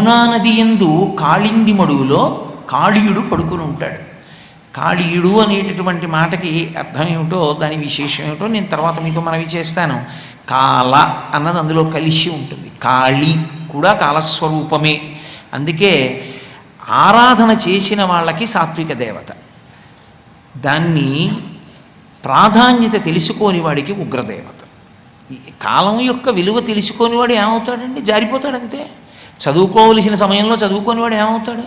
యమునా నది ఎందు కాళింది మడుగులో కాళీయుడు పడుకుని ఉంటాడు. కాళీయుడు అనేటటువంటి మాటకి అర్థం ఏమిటో దాని విశేషం ఏమిటో నేను తర్వాత మీతో మనవి చేస్తాను. కాల అన్నది అందులో కలిసి ఉంటుంది. కాళి కూడా కాలస్వరూపమే. అందుకే ఆరాధన చేసిన వాళ్ళకి సాత్విక దేవత. దాన్ని ప్రాధాన్యత తెలుసుకోని వాడికి ఉగ్రదేవత. ఈ కాలం యొక్క విలువ తెలుసుకోని వాడు ఏమవుతాడండి? జారిపోతాడంతే. చదువుకోవలసిన సమయంలో చదువుకోనివాడు ఏమవుతాడు?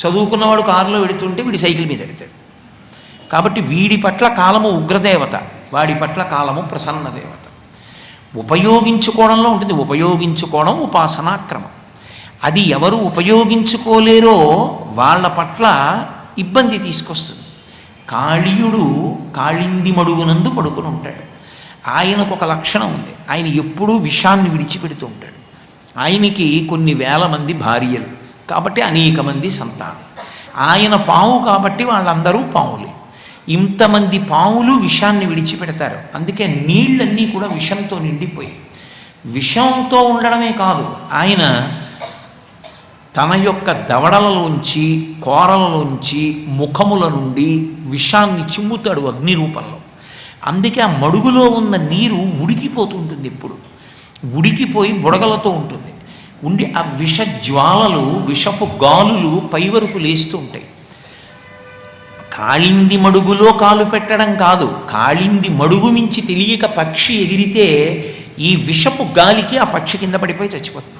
చదువుకున్నవాడు కారులో వెడుతుంటే వీడి సైకిల్ మీద వెడతాడు కాబట్టి వీడి పట్ల కాలము ఉగ్రదేవత వాడి పట్ల కాలము ప్రసన్న దేవత ఉపయోగించుకోవడంలో ఉంటుంది. ఉపయోగించుకోవడం ఉపాసనాక్రమం. అది ఎవరు ఉపయోగించుకోలేరో వాళ్ళ పట్ల ఇబ్బంది తీసుకొస్తుంది. కాళీయుడు కాళింది మడుగునందు పడుకుని ఉంటాడు ఆయనకు ఒక లక్షణం ఉంది. ఆయన ఎప్పుడూ విషాన్ని విడిచిపెడుతూ ఉంటాడు. ఆయనకి కొన్ని వేల మంది భార్యలు కాబట్టి అనేక మంది సంతానం. ఆయన పావు కాబట్టి వాళ్ళందరూ పావులే. ఇంతమంది పావులు విషాన్ని విడిచిపెడతారు. అందుకే నీళ్ళన్నీ కూడా విషంతో నిండిపోయి. విషంతో ఉండడమే కాదు ఆయన తన యొక్క దవడలలోంచి కోరలలోంచి ముఖముల నుండి విషాన్ని చిమ్ముతాడు అగ్ని రూపంలో అందుకే ఆ మడుగులో ఉన్న నీరు ఉడికిపోతుంటుంది ఎప్పుడు. ఉడికిపోయి బుడగలతో ఉంటుంది. ఉండి ఆ విష జ్వాలలు విషపు గాలులు పైవరకు లేస్తూ ఉంటాయి. కాళింది మడుగులో కాలు పెట్టడం కాదు. కాళింది మడుగు మించి తెలియక పక్షి ఎగిరితే ఈ విషపు గాలికి ఆ పక్షి కింద పడిపోయి చచ్చిపోతుంది.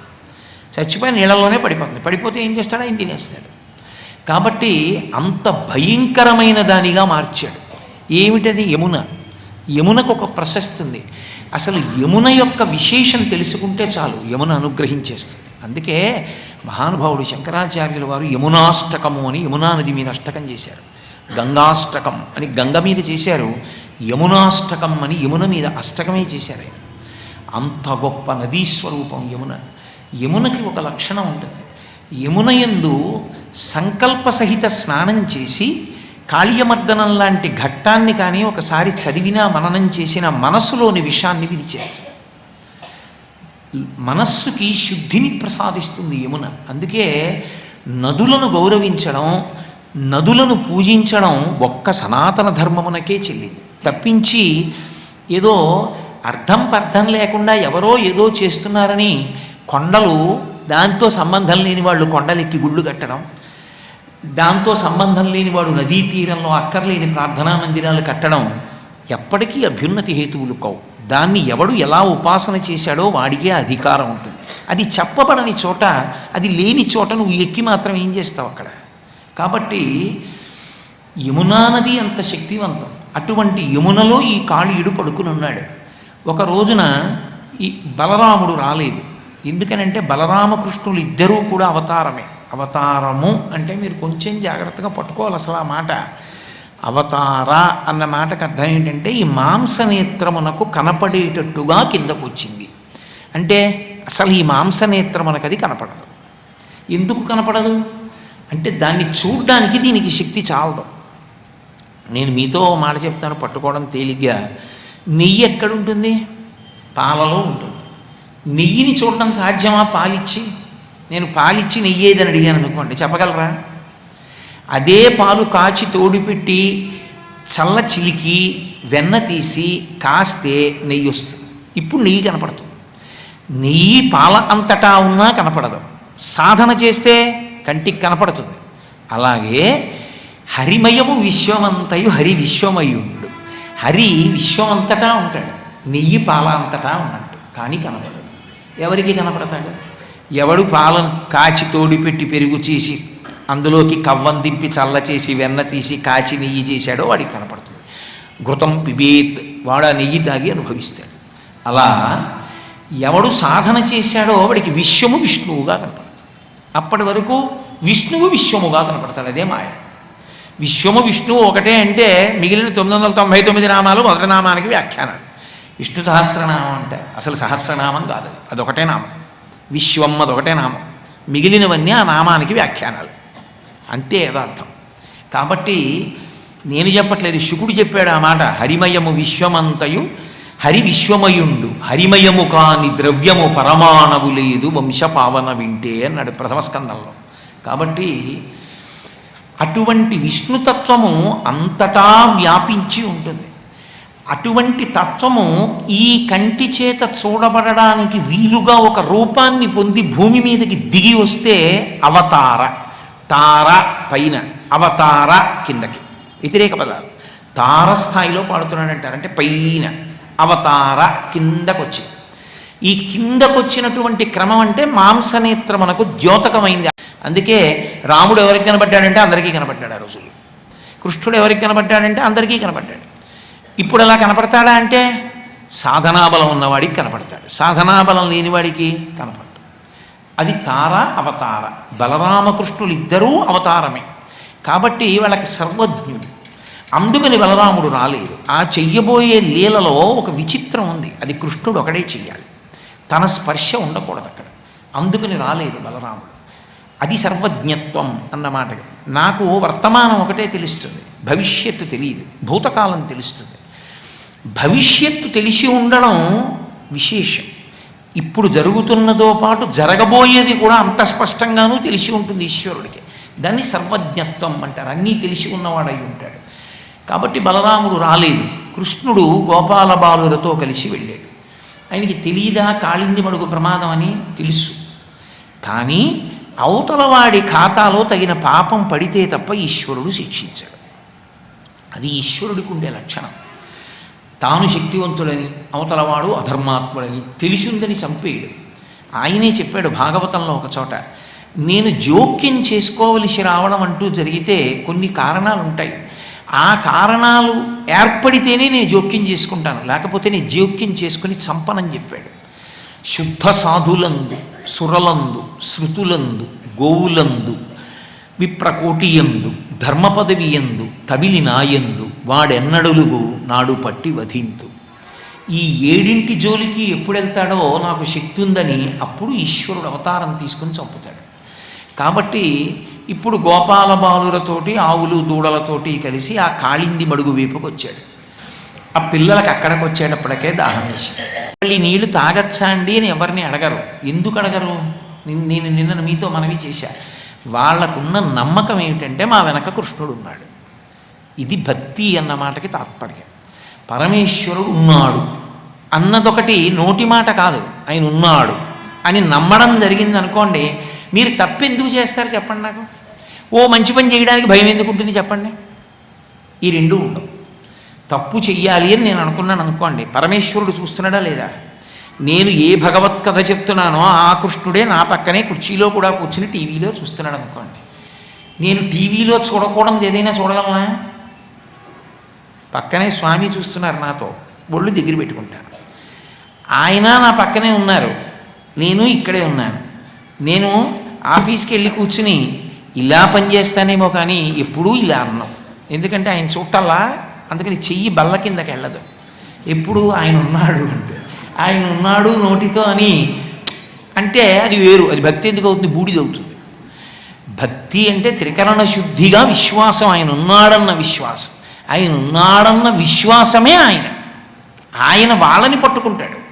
చచ్చిపోయి నీళ్ళలోనే పడిపోతుంది. పడిపోతే ఏం చేస్తాడు? ఆయన తినేస్తాడు. కాబట్టి అంత భయంకరమైన దానిగా మార్చాడు. ఏమిటది? యమున. యమునకు ఒక ప్రశస్తి ఉంది. అసలు యమున యొక్క విశేషం తెలుసుకుంటే చాలు యమున అనుగ్రహించేస్తుంది. అందుకే మహానుభావుడు శంకరాచార్యుల వారు యమునాష్టకము అని యమునా నది మీద అష్టకం చేశారు. గంగాష్టకం అని గంగ మీద చేశారు యమునాష్టకం అని యమున మీద అష్టకమే చేశారు ఆయన. అంత గొప్ప నదీ స్వరూపం యమున. యమునకి ఒక లక్షణం ఉంటుంది. యమున యందు సంకల్ప సహిత స్నానం చేసి కాళీయమర్దనం లాంటి ఘట్టాన్ని కానీ ఒకసారి చదివినా మననం చేసిన మనస్సులోని విషయాన్ని విడిచేస్తుంది మనస్సుకి శుద్ధిని ప్రసాదిస్తుంది యమున. అందుకే నదులను గౌరవించడం నదులను పూజించడం ఒక్క సనాతన ధర్మమునకే చెల్లింది. తప్పించి ఏదో అర్థం పర్థం లేకుండా ఎవరో ఏదో చేస్తున్నారని కొండలు దాంతో సంబంధం లేని వాళ్ళు కొండలెక్కి గుళ్ళు కట్టడం దాంతో సంబంధం లేని వాడు నదీ తీరంలో అక్కర్లేని ప్రార్థనా మందిరాలు కట్టడం ఎప్పటికీ అభ్యున్నతి హేతువులు కావు. దాన్ని ఎవడు ఎలా ఉపాసన చేశాడో వాడికే అధికారం ఉంటుంది. అది చెప్పబడని చోట అది లేని చోట నువ్వు ఎక్కి మాత్రం ఏం చేస్తావు అక్కడ? కాబట్టి యమునా నది అంత శక్తివంతం. అటువంటి యమునలో ఈ కాళీయుడు పడుకుని ఉన్నాడు. ఒక రోజున ఈ బలరాముడు రాలేదు. ఎందుకనంటే బలరామకృష్ణులు ఇద్దరూ కూడా అవతారమే. అవతారము అంటే మీరు కొంచెం జాగ్రత్తగా పట్టుకోవాలి అసలు ఆ మాట. అవతార అన్న మాటకు అర్థం ఏంటంటే ఈ మాంసనేత్రమునకు కనపడేటట్టుగా కిందకు వచ్చింది. అంటే అసలు ఈ మాంసనేత్రమునకు అది కనపడదు. ఎందుకు కనపడదు? అంటే దాన్ని చూడ్డానికి దీనికి శక్తి చాలదు. నేను మీతో మాట చెప్తాను పట్టుకోవడం తేలిగ్గా. నెయ్యి ఎక్కడుంటుంది? పాలలో ఉంటుంది. నెయ్యిని చూడడం సాధ్యమా? పాలిచ్చి? నేను పాలిచ్చి నెయ్యేదని అడిగాను అనుకోండి చెప్పగలరా? అదే పాలు కాచి తోడిపెట్టి చల్ల చిలికి వెన్న తీసి కాస్తే నెయ్యి వస్తుంది. ఇప్పుడు నెయ్యి కనపడుతుంది. నెయ్యి పాల అంతటా ఉన్నా కనపడదు. సాధన చేస్తే కంటికి కనపడుతుంది. అలాగే హరిమయము విశ్వమంతయు హరి విశ్వమయుడు. హరి విశ్వమంతటా ఉంటాడు. నెయ్యి పాల అంతటా ఉన్నట్టు. కానీ కనపడదు. ఎవరికి కనపడతాడు? ఎవడు పాలను కాచి తోడిపెట్టి పెరుగు చేసి అందులోకి కవ్వం దింపి చల్ల చేసి వెన్న తీసి కాచి నెయ్యి చేశాడో వాడికి కనపడుతుంది. ఘృతం పిబేత్ వాడు ఆ నెయ్యి తాగి అనుభవిస్తాడు. అలా ఎవడు సాధన చేశాడో వాడికి విశ్వము విష్ణువుగా కనపడుతుంది. అప్పటి వరకు విష్ణువు విశ్వముగా కనపడతాడు అదే మాయ. విశ్వము విష్ణువు ఒకటే అంటే మిగిలిన తొమ్మిది వందల తొంభై తొమ్మిది నామాలు మొదటి నామానికి వ్యాఖ్యానం విష్ణు సహస్రనామం అంటే అసలు సహస్రనామం కాదు అది. అదొకటే నామం. విశ్వం అదొకటే నామం. మిగిలినవన్నీ ఆ నామానికి వ్యాఖ్యానాలు. అంతే యథార్థం కాబట్టి నేను చెప్పట్లేదు శుకుడు చెప్పాడు ఆ మాట హరిమయము విశ్వమంతయు హరి విశ్వమయుండు హరిమయము కాని ద్రవ్యము పరమాణవు లేదు వంశపావన వింటే అన్నాడు ప్రథమ స్కందంలో. కాబట్టి అటువంటి విష్ణుతత్వము అంతటా వ్యాపించి ఉంటుంది. అటువంటి తత్వము ఈ కంటి చేత చూడబడడానికి వీలుగా ఒక రూపాన్ని పొంది భూమి మీదకి దిగి వస్తే అవతార తార పైన అవతార కిందకి. వ్యతిరేక పదాలు. తార స్థాయిలో పాడుతున్నాడంటారు. అంటే పైన అవతార కిందకొచ్చి. ఈ కిందకొచ్చినటువంటి క్రమం అంటే మాంసనేత్రమునకు ద్యోతకమైంది. అందుకే రాముడు ఎవరికి కనబడ్డాడంటే అందరికీ కనబడ్డాడు ఆ రోజుల్లో. కృష్ణుడు ఎవరికి కనబడ్డాడంటే అందరికీ కనబడ్డాడు. ఇప్పుడు అలా కనపడతాడా అంటే సాధనాబలం ఉన్నవాడికి కనపడతాడు. సాధనాబలం లేనివాడికి కనపడతాడు అది తార అవతార. బలరామకృష్ణులు ఇద్దరూ అవతారమే. కాబట్టి వాళ్ళకి సర్వజ్ఞుడు. అందుకని బలరాముడు రాలేదు. ఆ చెయ్యబోయే లీలలో ఒక విచిత్రం ఉంది. అది కృష్ణుడు ఒకడే చెయ్యాలి. తన స్పర్శ ఉండకూడదు అక్కడ. అందుకని రాలేదు బలరాముడు. అది సర్వజ్ఞత్వం అన్నమాట నాకు వర్తమానం ఒకటే తెలుస్తుంది. భవిష్యత్తు తెలియదు. భూతకాలం తెలుస్తుంది. భవిష్యత్తు తెలిసి ఉండడం విశేషం. ఇప్పుడు జరుగుతున్నదో పాటు జరగబోయేది కూడా అంత స్పష్టంగానూ తెలిసి ఉంటుంది ఈశ్వరుడికి. దాన్ని సర్వజ్ఞత్వం అంటారు. అన్నీ తెలిసి ఉన్నవాడై ఉంటాడు. కాబట్టి బలరాముడు రాలేదు. కృష్ణుడు గోపాల బాలులతో కలిసి వెళ్ళాడు. ఆయనకి తెలియదా కాళింది మడుగు ప్రమాదం అని తెలుసు. కానీ అవతలవాడి ఖాతాలో తగిన పాపం పడితే తప్ప ఈశ్వరుడు శిక్షించాడు. అది ఈశ్వరుడికి ఉండే లక్షణం. తాను శక్తివంతుడని అవతలవాడు అధర్మాత్ముడని తెలిసిందని చంపేయడు. ఆయనే చెప్పాడు భాగవతంలో ఒక చోట నేను జోక్యం చేసుకోవలసి రావడం అంటూ జరిగితే కొన్ని కారణాలు ఉంటాయి. ఆ కారణాలు ఏర్పడితేనే నేను జోక్యం చేసుకుంటాను. లేకపోతే నేను జోక్యం చేసుకుని చంపనని చెప్పాడు. శుద్ధ సాధులందు సురలందు శృతులందు గోవులందు విప్రకోటియందు ధర్మపదవియందు తవిలి నాయందు వాడెన్నడులుగు నాడు పట్టి వధింతు. ఈ ఏడింటి జోలికి ఎప్పుడు వెళ్తాడో నాకు శక్తి ఉందని అప్పుడు ఈశ్వరుడు అవతారం తీసుకుని చంపుతాడు. కాబట్టి ఇప్పుడు గోపాల బాలులతోటి ఆవులు దూడలతోటి కలిసి ఆ కాళింది మడుగు వైపుకి వచ్చాడు ఆ పిల్లలకు అక్కడికి వచ్చేటప్పటికే దాహం వేసి మళ్ళీ నీళ్ళు తాగచ్చా అండి అని ఎవరిని అడగరు. ఎందుకు అడగరు? నేను నిన్న మీతో మనవి చేశా. వాళ్ళకున్న నమ్మకం ఏమిటంటే మా వెనక కృష్ణుడు ఉన్నాడు. ఇది భక్తి అన్న మాటకి తాత్పర్యం. పరమేశ్వరుడు ఉన్నాడు. అన్నదొకటి నోటి మాట కాదు ఆయన ఉన్నాడు అని నమ్మడం జరిగింది అనుకోండి మీరు తప్పెందుకు చేస్తారు చెప్పండి నాకు? ఓ మంచి పని చేయడానికి భయం ఎందుకు ఉంటుంది చెప్పండి? ఈ రెండు ఉండవు. తప్పు చెయ్యాలి అని నేను అనుకున్నాను అనుకోండి పరమేశ్వరుడు చూస్తున్నాడా లేదా? నేను ఏ భగవత్ కథ చెప్తున్నానో ఆ కృష్ణుడే నా పక్కనే కుర్చీలో కూడా కూర్చుని టీవీలో చూస్తున్నాడు అనుకోండి. నేను టీవీలో చూడకూడదు ఏదైనా చూడగలనా? పక్కనే స్వామి చూస్తున్నారు నాతో. ఒళ్ళు దగ్గర పెట్టుకుంటాను ఆయన నా పక్కనే ఉన్నారు. నేను ఇక్కడే ఉన్నాను. నేను ఆఫీస్కి వెళ్ళి కూర్చుని ఇలా పనిచేస్తానేమో కానీ ఎప్పుడూ ఇలా అన్నాం. ఎందుకంటే ఆయన చూడాలా అందుకని చెయ్యి బల్ల కిందకి వెళ్ళదు. ఎప్పుడు ఆయన ఉన్నాడు అంటే. ఆయన ఉన్నాడు నోటితో అని అంటే అది వేరు అది భక్తి ఎందుకు అవుతుంది? బూడిద అవుతుంది. భక్తి అంటే త్రికరణ శుద్ధిగా విశ్వాసం ఆయన ఉన్నాడన్న విశ్వాసం. ఆయన ఉన్నాడన్న విశ్వాసమే ఆయన. ఆయన వాళ్ళని పట్టుకుంటాడు.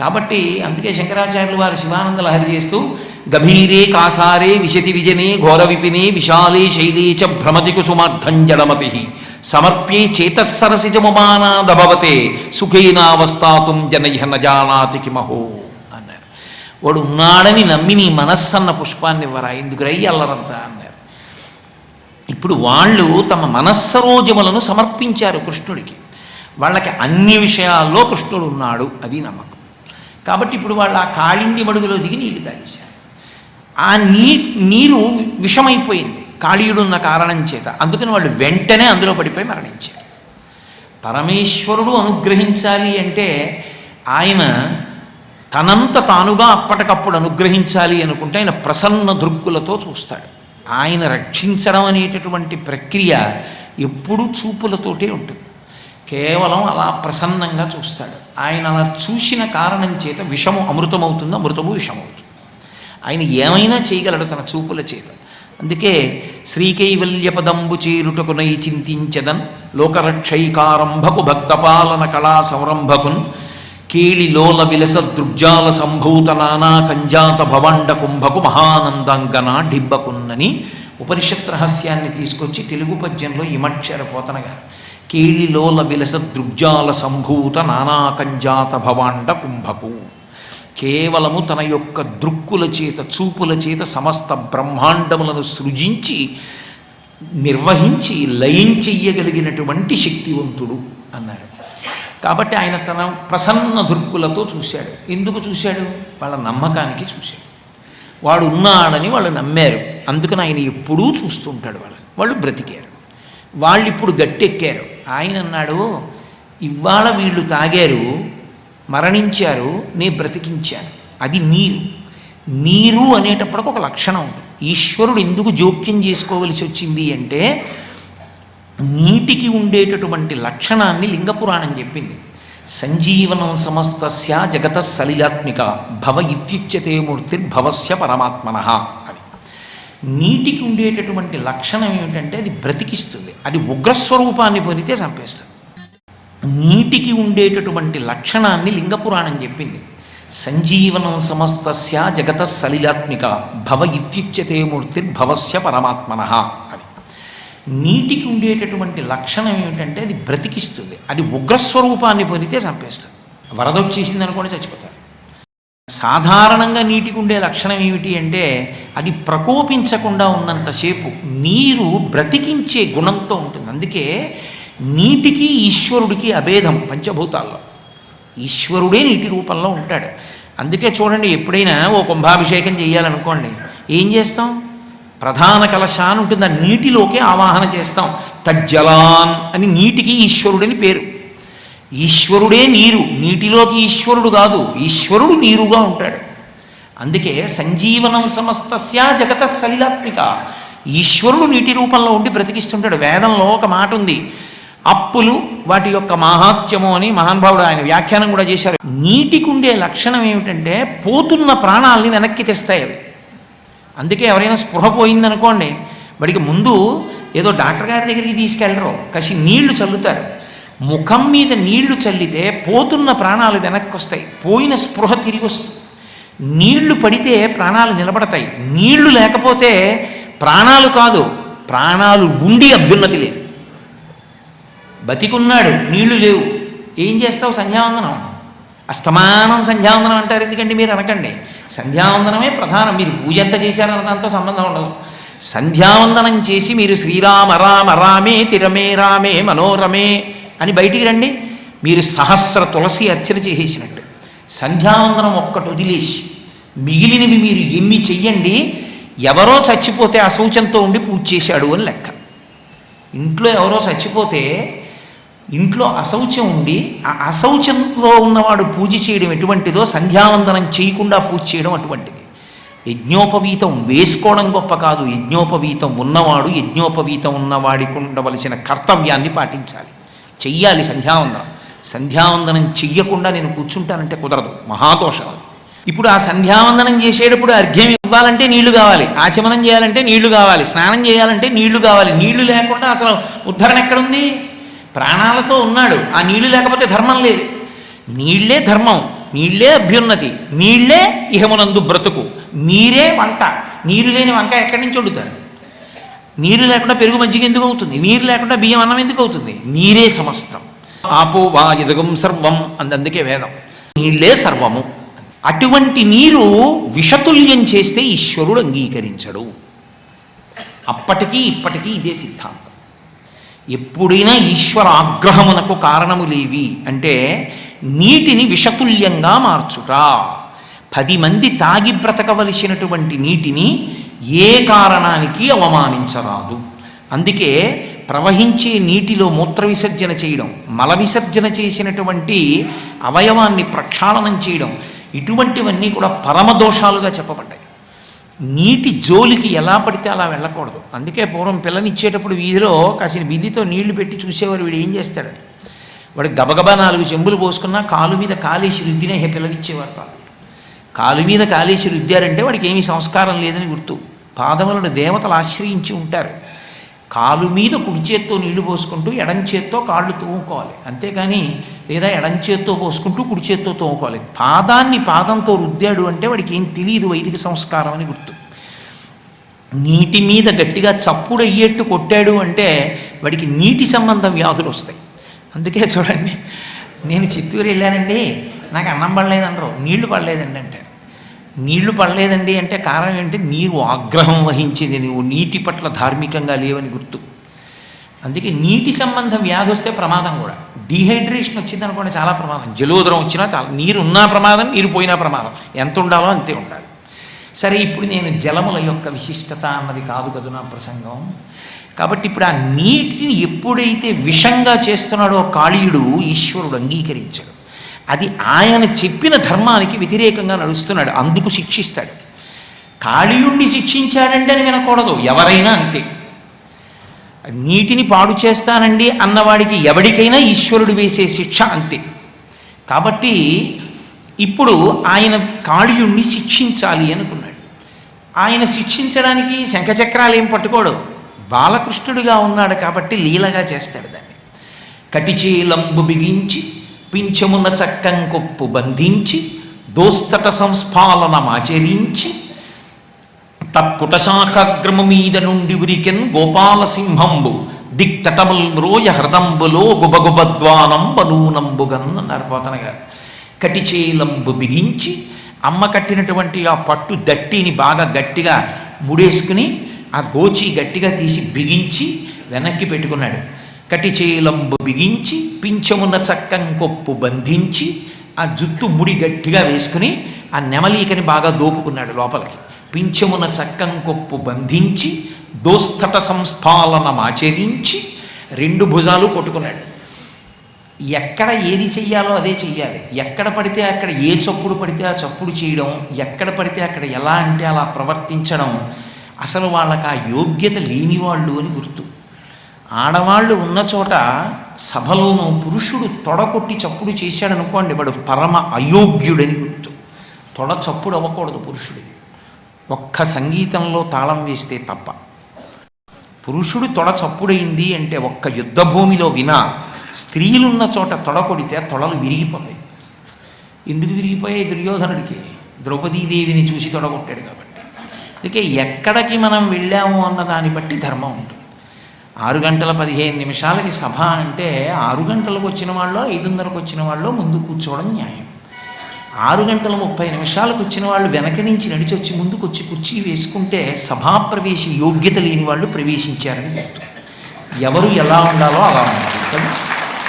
కాబట్టి అందుకే శంకరాచార్యులు వారు శివానంద లహరి చేస్తూ గభీరే కాసారే విశతి విజనే ఘోర విపినే విశాలే శైలే చ భ్రమతి కుసుమార్థం జడమతి. సమర్ప్యే చేతస్సరసిజముమానాదభవతే సుఖేనావస్థాతుం జనయ్య నజానాతి కిమహో అన్నారు. వాడు ఉన్నాడని నమ్మి నీ మనస్సన్న పుష్పాన్ని ఇవ్వరా ఎందుకు అల్లరంతా అన్నారు. ఇప్పుడు వాళ్ళు తమ మనస్సరోజములను సమర్పించారు కృష్ణుడికి. వాళ్ళకి అన్ని విషయాల్లో కృష్ణుడు ఉన్నాడు అది నమ్మకం. కాబట్టి ఇప్పుడు వాళ్ళు ఆ కాళింది మడుగులో దిగి నీళ్ళు తాగేశారు. ఆ నీ నీరు విషమైపోయింది. కాళీయుడున్న కారణం చేత. అందుకని వాళ్ళు వెంటనే అందులో పడిపోయి మరణించారు. పరమేశ్వరుడు అనుగ్రహించాలి అంటే ఆయన తనంత తానుగా అప్పటికప్పుడు అనుగ్రహించాలి అనుకుంటే ఆయన ప్రసన్న దృక్కులతో చూస్తాడు. ఆయన రక్షించడం అనేటటువంటి ప్రక్రియ ఎప్పుడూ చూపులతోటే ఉంటుంది. కేవలం అలా ప్రసన్నంగా చూస్తాడు. ఆయన అలా చూసిన కారణం చేత విషము అమృతమవుతుంది అమృతము విషమవుతుంది. ఆయన ఏమైనా చేయగలడు తన చూపుల చేత. అందుకే శ్రీకైవల్యపదంబు చేరుటకునై చింతించదన్ లోకరక్షైకారంభకు భక్తపాలన కళా సంరంభకున్ కేళిలోల విలస దృగ్జాల సంభూత నానా కంజాత భవాండ కుంభకు మహానందంగన ఢిబ్బకున్నని ఉపనిషత్ రహస్యాన్ని తీసుకొచ్చి తెలుగు పద్యంలో ఇమక్షర పోతనగా. కేళిలోల విలస దృగ్జాల సంభూత నానా కంజాత భవాండ కుంభకు. కేవలము తన యొక్క దృక్కుల చేత చూపుల చేత సమస్త బ్రహ్మాండములను సృజించి నిర్వహించి లయం చెయ్యగలిగినటువంటి శక్తివంతుడు అన్నారు కాబట్టి ఆయన తన ప్రసన్న దృక్కులతో చూశాడు. ఎందుకు చూశాడు? వాళ్ళ నమ్మకానికి చూశాడు. వాడు ఉన్నాడని వాళ్ళు నమ్మారు. అందుకని ఆయన ఎప్పుడూ చూస్తుంటాడు వాళ్ళని. వాళ్ళు బ్రతికారు. వాళ్ళు ఇప్పుడు గట్టెక్కారు. ఆయన అన్నాడు ఇవాళ వీళ్ళు తాగారు మరణించారు నే బ్రతికించాను. అది మీరు. మీరు అనేటప్పటికి ఒక లక్షణం ఉంది. ఈశ్వరుడు ఎందుకు జోక్యం చేసుకోవలసి వచ్చింది అంటే నీటికి ఉండేటటువంటి లక్షణాన్ని లింగపురాణం చెప్పింది. సంజీవనం సమస్తస్య జగత సలిలాత్మిక భవ ఇత్యుచ్యతే మూర్తిర్భవస్య పరమాత్మన అని. నీటికి ఉండేటటువంటి లక్షణం ఏమిటంటే అది బ్రతికిస్తుంది. అది ఉగ్రస్వరూపాన్ని పొందితే చంపేస్తుంది. నీటికి ఉండేటటువంటి లక్షణాన్ని లింగపురాణం చెప్పింది. సంజీవనం సమస్తస్య జగత సలిలాత్మిక భవ ఇత్యుచ్యతే మూర్తిర్భవస్య పరమాత్మన అని. నీటికి ఉండేటటువంటి లక్షణం ఏమిటంటే అది బ్రతికిస్తుంది. అది ఉగ్రస్వరూపాన్ని పొందితే చంపేస్తుంది. వరద వచ్చేసింది అనుకోండి చచ్చిపోతారు. సాధారణంగా నీటికి ఉండే లక్షణం ఏమిటి అంటే అది ప్రకోపించకుండా ఉన్నంతసేపు నీరు బ్రతికించే గుణంతో ఉంటుంది. అందుకే నీటికి ఈశ్వరుడికి అభేదం పంచభూతాల్లో. ఈశ్వరుడే నీటి రూపంలో ఉంటాడు. అందుకే చూడండి ఎప్పుడైనా ఓ కుంభాభిషేకం చేయాలనుకోండి ఏం చేస్తాం? ప్రధాన కలశాన్ ఉంటుంది? ఆ నీటిలోకే ఆవాహన చేస్తాం. తజ్జలాన్ అని నీటికి ఈశ్వరుడని పేరు. ఈశ్వరుడే నీరు. నీటిలోకి ఈశ్వరుడు కాదు ఈశ్వరుడు నీరుగా ఉంటాడు. అందుకే సంజీవనం సమస్తస్య జగత సలిలాత్మిక. ఈశ్వరుడు నీటి రూపంలో ఉండి బ్రతికిస్తుంటాడు. వేదంలో ఒక మాట ఉంది. అప్పులు వాటి యొక్క మాహాత్యము అని మహానుభావుడు ఆయన వ్యాఖ్యానం కూడా చేశారు. నీటికి ఉండే లక్షణం ఏమిటంటే పోతున్న ప్రాణాలని వెనక్కి తెస్తాయి అవి. అందుకే ఎవరైనా స్పృహ పోయిందనుకోండి వాడికి ముందు ఏదో డాక్టర్ గారి దగ్గరికి తీసుకెళ్ళరు కసి నీళ్ళు చల్లుతారు. ముఖం మీద నీళ్ళు చల్లితే పోతున్న ప్రాణాలు వెనక్కి వస్తాయి పోయిన స్పృహ తిరిగి వస్తుంది నీళ్ళు పడితే ప్రాణాలు నిలబడతాయి. నీళ్ళు లేకపోతే ప్రాణాలు కాదు ప్రాణాలు ఉండి అభ్యున్నతి లేదు. బతికున్నాడు నీళ్ళు లేవు. ఏం చేస్తావు సంధ్యావందనం? అస్తమానం సంధ్యావందనం అంటారు ఎందుకండి మీరు అనకండి? సంధ్యావందనమే ప్రధానం. మీరు పూజ ఎంత చేశారన్న దాంతో సంబంధం ఉండదు. సంధ్యావందనం చేసి మీరు శ్రీరామ రామ రామే తిరమే రామే మనోరమే అని బయటికి రండి. మీరు సహస్ర తులసి అర్చన చేసేసినట్టు. సంధ్యావందనం ఒక్కటి వదిలేసి మిగిలినవి మీరు ఎన్ని చెయ్యండి ఎవరో చచ్చిపోతే అశౌచంతో ఉండి పూజ చేశాడు అని లెక్క. ఇంట్లో ఎవరో చచ్చిపోతే ఇంట్లో అశౌచ్యం ఉండి ఆ అశౌచంలో ఉన్నవాడు పూజ చేయడం ఎటువంటిదో సంధ్యావందనం చేయకుండా పూజ చేయడం అటువంటిది. యజ్ఞోపవీతం వేసుకోవడం గొప్ప కాదు. యజ్ఞోపవీతం ఉన్నవాడు యజ్ఞోపవీతం ఉన్నవాడికి ఉండవలసిన కర్తవ్యాన్ని పాటించాలి. చెయ్యాలి సంధ్యావందనం. సంధ్యావందనం చెయ్యకుండా నేను కూర్చుంటానంటే కుదరదు. మహాదోషం అది. ఇప్పుడు ఆ సంధ్యావందనం చేసేటప్పుడు అర్ఘ్యం ఇవ్వాలంటే నీళ్ళు కావాలి. ఆచమనం చేయాలంటే నీళ్ళు కావాలి. స్నానం చేయాలంటే నీళ్ళు కావాలి. నీళ్ళు లేకుండా అసలు ఉద్ధరణ ఎక్కడుంది? ప్రాణాలతో ఉన్నాడు. ఆ నీళ్ళు లేకపోతే ధర్మం లేదు. నీళ్ళే ధర్మం నీళ్ళే అభ్యున్నతి నీళ్ళే ఇహమునందు బ్రతుకు. నీరే వంట. నీరు లేని వంక ఎక్కడి నుంచి వండుతారు? నీరు లేకుండా పెరుగు మజ్జిగ ఎందుకు అవుతుంది? నీరు లేకుండా బియ్యం అన్నం ఎందుకు అవుతుంది? నీరే సమస్తం. ఆపో వా ఎదగం సర్వం అంది అందుకే వేదం. నీళ్ళే సర్వము. అటువంటి నీరు విషతుల్యం చేస్తే ఈశ్వరుడు అంగీకరించడు. అప్పటికీ ఇప్పటికీ ఇదే సిద్ధాంతం. ఎప్పుడైనా ఈశ్వర ఆగ్రహమునకు కారణములేవి అంటే నీటిని విషతుల్యంగా మార్చుట. పది మంది తాగి బ్రతకవలసినటువంటి నీటిని ఏ కారణానికి అవమానించరాదు. అందుకే ప్రవహించే నీటిలో మూత్ర విసర్జన చేయడం మల విసర్జన చేసినటువంటి అవయవాన్ని ప్రక్షాళనం చేయడం ఇటువంటివన్నీ కూడా పరమదోషాలుగా చెప్పబడ్డాయి. నీటి జోలికి ఎలా పడితే అలా వెళ్ళకూడదు. అందుకే పూర్వం పిల్లనిచ్చేటప్పుడు వీధిలో కాసిన బిల్లితో నీళ్ళు పెట్టి చూసేవారు. వీడు ఏం చేస్తాడని వాడు గబగబా నాలుగు చెంబులు పోసుకున్నా కాలు మీద కాలేసి రుద్దినే హే పిల్లనిచ్చేవారు కాదు. కాలు మీద కాలేసి రుద్దారంటే వాడికి ఏమీ సంస్కారం లేదని గుర్తు. పాదములను దేవతలు ఆశ్రయించి ఉంటారు. కాలు మీద కుడి చేత్తో నీళ్ళు పోసుకుంటూ ఎడం చేత్తో కాళ్ళు తూముకోవాలి. అంతేకాని లేదా ఎడం చేత్తో పోసుకుంటూ కుడి చేత్తో తోముకోవాలి. పాదాన్ని పాదంతో రుద్దాడు అంటే వాడికి ఏం తెలియదు వైదిక సంస్కారం అని గుర్తు. నీటి మీద గట్టిగా చప్పుడు అయ్యేట్టు కొట్టాడు అంటే వాడికి నీటి సంబంధం వ్యాధులు వస్తాయి. అందుకే చూడండి నేను చిత్తూరు వెళ్ళానండి నాకు అన్నం పడలేదనరు నీళ్ళు పడలేదండి అంటే. నీళ్ళు పడలేదండి అంటే కారణం ఏంటి? నీరు ఆగ్రహం వహించింది నువ్వు నీటి పట్ల ధార్మికంగా లేవని గుర్తు. అందుకే నీటి సంబంధం వ్యాధి వస్తే ప్రమాదం కూడా. డీహైడ్రేషన్ వచ్చింది అనుకోండి చాలా ప్రమాదం. జలోదరం వచ్చినా చాలా నీరు ఉన్నా ప్రమాదం నీరు పోయినా ప్రమాదం. ఎంత ఉండాలో అంతే ఉండాలి. సరే ఇప్పుడు నేను జలముల యొక్క విశిష్టత అన్నది కాదు కదా నా ప్రసంగం. కాబట్టి ఇప్పుడు ఆ నీటిని ఎప్పుడైతే విషంగా చేస్తున్నాడో కాళీయుడు ఈశ్వరుడు అంగీకరించాడు. అది ఆయన చెప్పిన ధర్మానికి వ్యతిరేకంగా నడుస్తున్నాడు. అందుకు శిక్షిస్తాడు. కాళీయుణ్ణి శిక్షించాడంటే అని వినకూడదు. ఎవరైనా అంతే. నీటిని పాడు చేస్తానండి అన్నవాడికి ఎవడికైనా ఈశ్వరుడు వేసే శిక్ష అంతే. కాబట్టి ఇప్పుడు ఆయన కాళీయుణ్ణి శిక్షించాలి అనుకున్నాడు. ఆయన శిక్షించడానికి శంఖచక్రాలు ఏం పట్టుకోడు. బాలకృష్ణుడిగా ఉన్నాడు కాబట్టి లీలగా చేస్తాడు దాన్ని. కటిచీలంబు బిగించి పింఛమున చక్కం కొప్పు బంధించి దోస్తట సంస్ఫాలనమాచరించి తత్కుటశాఖాగ్రము మీద నుండి ఉరికెన్ గోపాలసింహంబు దిక్తటముల్ మ్రోయ హృదంబులో గుబగుబద్వానంబ నూనంబుగన్ అన్నారు పోతన గారు. కటిచేలంబు బిగించి అమ్మ కట్టినటువంటి ఆ పట్టు దట్టిని బాగా గట్టిగా ముడేసుకుని ఆ గోచి గట్టిగా తీసి బిగించి వెనక్కి పెట్టుకున్నాడు. కటిచేలంబు బిగించి పింఛమున్న చక్కం కొప్పు బంధించి ఆ జుట్టు ముడి గట్టిగా వేసుకుని ఆ నెమలీకని బాగా దోపుకున్నాడు లోపలికి. పింఛమున చక్కం కొప్పు బంధించి దోస్తట సంస్ఫాలనమాచరించి రెండు భుజాలు కొట్టుకున్నాడు. ఎక్కడ ఏది చెయ్యాలో అదే చెయ్యాలి. ఎక్కడ పడితే అక్కడ ఏ చప్పుడు పడితే ఆ చప్పుడు చేయడం ఎక్కడ పడితే అక్కడ ఎలా అంటే అలా ప్రవర్తించడం అసలు వాళ్ళకి ఆ యోగ్యత లేని వాళ్ళు అని గుర్తు. ఆడవాళ్ళు ఉన్న చోట సభలోనూ పురుషుడు తొడ కొట్టి చప్పుడు చేశాడనుకోండి వాడు పరమ అయోగ్యుడని గుర్తు. తొడ చప్పుడు అవ్వకూడదు పురుషుడు ఒక్క సంగీతంలో తాళం వేస్తే తప్ప. పురుషుడు తొడ చప్పుడైంది అంటే ఒక్క యుద్ధభూమిలో వినా స్త్రీలున్న చోట తొడ కొడితే తొడలు విరిగిపోతాయి. ఎందుకు విరిగిపోయాయి? దుర్యోధనుడికి. ద్రౌపదీదేవిని చూసి తొడగొట్టాడు కాబట్టి. అందుకే ఎక్కడికి మనం వెళ్ళాము అన్న దాన్ని బట్టి ధర్మం ఉంటుంది. ఆరు గంటల పదిహేను నిమిషాలకి సభ అంటే ఆరు గంటలకు వచ్చిన వాళ్ళు ఐదున్నరకు వచ్చిన వాళ్ళు ముందు కూర్చోవడం న్యాయం. ఆరు గంటల ముప్పై నిమిషాలకు వచ్చిన వాళ్ళు వెనక నుంచి నడిచి వచ్చి ముందుకు వచ్చి కుర్చీ వేసుకుంటే సభాప్రవేశ యోగ్యత లేని వాళ్ళు ప్రవేశించారని గుర్తు ఎవరు ఎలా ఉండాలో అలా ఉండాలి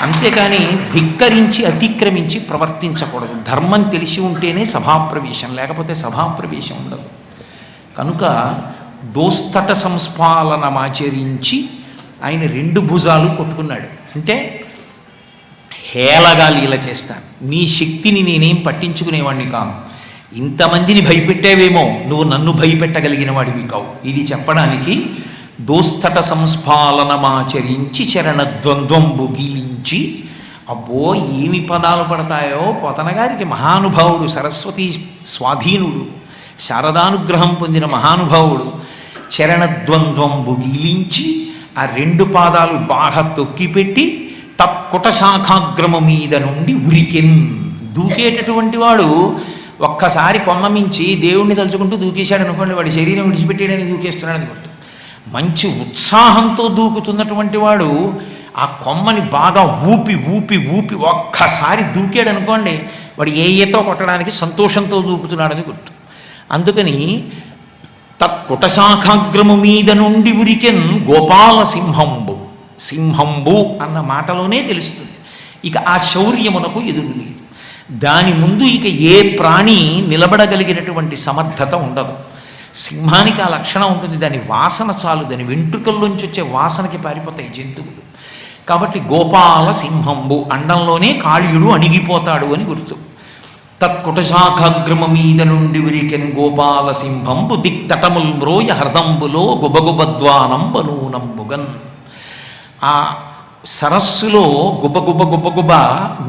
అంతేకాని ధిక్కరించి అతిక్రమించి ప్రవర్తించకూడదు. ధర్మం తెలిసి ఉంటేనే సభాప్రవేశం లేకపోతే సభాప్రవేశం ఉండదు. కనుక దోస్తట సంస్పాలనమాచరించి ఆయన రెండు భుజాలు కొట్టుకున్నాడు. అంటే హేళగా లీల చేస్తాను. నీ శక్తిని నేనేం పట్టించుకునేవాడిని కాను. ఇంతమందిని భయపెట్టేవేమో నువ్వు నన్ను భయపెట్టగలిగిన వాడివి కావు. ఇది చెప్పడానికి దోస్తట సంస్ఫాలనమాచరించి చరణ ద్వంద్వంబు గీలించి అబ్బో ఏమి పదాలు పడతాయో పోతన గారికి మహానుభావుడు సరస్వతి స్వాధీనుడు శారదానుగ్రహం పొందిన మహానుభావుడు చరణద్వంద్వంబు గీలించి ఆ రెండు పాదాలు బాగా తొక్కిపెట్టి తక్కుటశాఖాగ్రమ మీద నుండి ఉరికెన్. దూకేటటువంటి వాడు ఒక్కసారి కొమ్మమించి దేవుణ్ణి తలుచుకుంటూ దూకేశాడు అనుకోండి వాడి శరీరం విడిచిపెట్టేయడని దూకేస్తున్నాడని గుర్తు. మంచి ఉత్సాహంతో దూకుతున్నటువంటి వాడు ఆ కొమ్మని బాగా ఊపి ఊపి ఊపి ఒక్కసారి దూకాడు అనుకోండి వాడు ఏ ఏతో కొట్టడానికి సంతోషంతో దూకుతున్నాడని గుర్తు. అందుకని తత్కుటశాఖాగ్రము మీద నుండి ఉరికెన్ గోపాల సింహంబు సింహంబు అన్న మాటలోనే తెలుస్తుంది. ఇక ఆ శౌర్యమునకు ఎదురు లేదు. దాని ముందు ఇక ఏ ప్రాణి నిలబడగలిగినటువంటి సమర్థత ఉండదు. సింహానికి ఆ లక్షణం ఉంటుంది. దాని వాసన చాలు. దాని వెంట్రుకల్లోంచి వచ్చే వాసనకి పారిపోతాయి జంతువులు. కాబట్టి గోపాల సింహంబు అండంలోనే కాళీయుడు అణిగిపోతాడు అని గుర్తు. తత్కుటశాఖాగ్రమ మీద నుండి ఉరికెన్ గోపాల సింహంబు దిక్తటముల్ మ్రోయ హృదంబులో గుబగుబద్వానం బనూనంబుగన్ ఆ సరస్సులో గుబగుబ గుబగుబ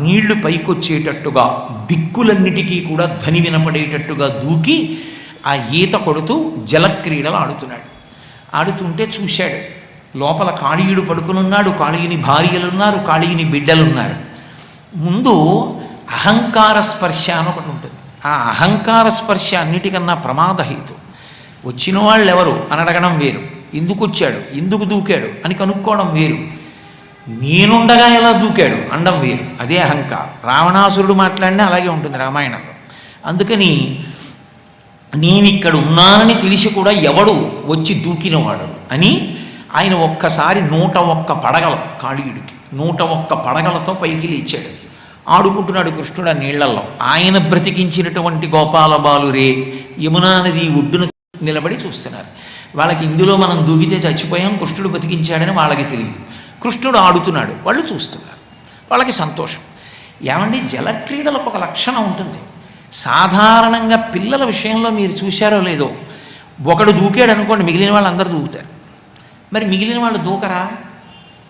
నీళ్ళు పైకొచ్చేటట్టుగా దిక్కులన్నిటికీ కూడా ధ్వని వినపడేటట్టుగా దూకి ఆ ఈత కొడుతూ జలక్రీడలు ఆడుతున్నాడు. ఆడుతుంటే చూశాడు లోపల కాళీయుడు పడుకునున్నాడు కాళీయుని భార్యలున్నారు కాళీయుని బిడ్డలున్నారు. ముందు అహంకార స్పర్శ అని ఒకటి ఉంటుంది. ఆ అహంకార స్పర్శ అన్నిటికన్నా ప్రమాదహేతు. వచ్చిన వాళ్ళు ఎవరు అని అడగడం వేరు. ఎందుకు వచ్చాడు ఎందుకు దూకాడు? అని కనుక్కోవడం వేరు. నేనుండగా ఎలా దూకాడు? అండం వేరు. అదే అహంకారం. రావణాసురుడు మాట్లాడినా అలాగే ఉంటుంది రామాయణంలో. అందుకని నేను ఇక్కడ ఉన్నానని తెలిసి కూడా ఎవడు వచ్చి దూకినవాడు అని ఆయన ఒక్కసారి నూట ఒక్క పడగల కాళీయుడికి నూట ఒక్క పడగలతో పైకి లేచాడు. ఆడుకుంటున్నాడు కృష్ణుడు ఆ నీళ్ళలో ఆయన బ్రతికించినటువంటి గోపాల బాలురే యమునా నది ఒడ్డున నిలబడి చూస్తున్నారు. వాళ్ళకి ఇందులో మనం దూకితే చచ్చిపోయాం కృష్ణుడు బతికించాడని వాళ్ళకి తెలియదు. కృష్ణుడు ఆడుతున్నాడు వాళ్ళు చూస్తున్నారు. వాళ్ళకి సంతోషం. ఏమండి? జలక్రీడలకు ఒక లక్షణం ఉంటుంది. సాధారణంగా పిల్లల విషయంలో మీరు చూశారో లేదో. ఒకడు దూకాడు అనుకోండి మిగిలిన వాళ్ళు అందరూ దూకుతారు. మరి మిగిలిన వాళ్ళు దూకరా?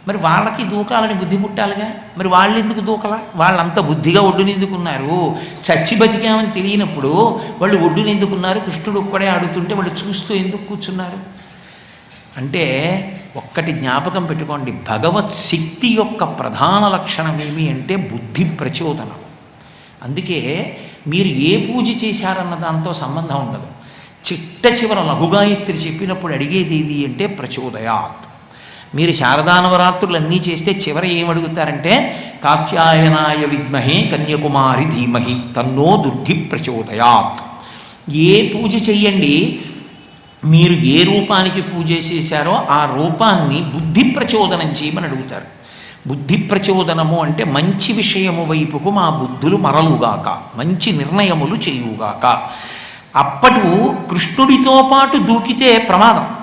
మరి వాళ్ళకి దూకాలని బుద్ధి పుట్టాలిగా మరి వాళ్ళు ఎందుకు దూకలా? వాళ్ళంత బుద్ధిగా ఒడ్డుని ఎందుకున్నారు చచ్చి బతికామని తెలియనప్పుడు వాళ్ళు ఒడ్డుని ఎందుకున్నారు కృష్ణుడు ఒక్కడే ఆడుతుంటే వాళ్ళు చూస్తూ ఎందుకు కూర్చున్నారు? అంటే ఒక్కటి జ్ఞాపకం పెట్టుకోండి భగవత్ శక్తి యొక్క ప్రధాన లక్షణం ఏమి అంటే బుద్ధి ప్రచోదనం. అందుకే మీరు ఏ పూజ చేశారన్న దాంతో సంబంధం ఉండదు. చిట్ట చివర లఘుగాయత్రి చెప్పినప్పుడు అడిగేది ఏది అంటే ప్రచోదయాత్. మీరు శారదానవరాత్రులు అన్నీ చేస్తే చివర ఏమడుగుతారంటే కాత్యాయనాయ విద్మహే కన్యకుమారి ధీమహి తన్నో దుర్ధి ప్రచోదయాత్. ఏ పూజ చెయ్యండి మీరు ఏ రూపానికి పూజ చేశారో ఆ రూపాన్ని బుద్ధి ప్రచోదనం చేయమని అడుగుతారు. బుద్ధి ప్రచోదనము అంటే మంచి విషయము వైపుకు మా బుద్ధులు మరలుగాక మంచి నిర్ణయములు చేయుగాక. అప్పటు కృష్ణుడితో పాటు దూకితే ప్రమాదం.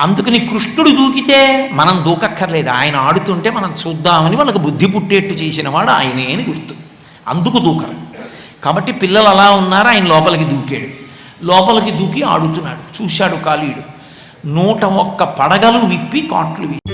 అందుకని కృష్ణుడు దూకితే మనం దూకక్కర్లేదు. ఆయన ఆడుతుంటే మనం చూద్దామని వాళ్ళకి బుద్ధి పుట్టేట్టు చేసిన వాడు ఆయనే అని గుర్తు. అందుకు దూకరు. కాబట్టి పిల్లలు అలా ఉన్నారు ఆయన లోపలికి దూకాడు. లోపలికి దూకి ఆడుతున్నాడు. చూశాడు కాళీయుడు నూట ఒక్క పడగలు విప్పి కాట్లు విప్పి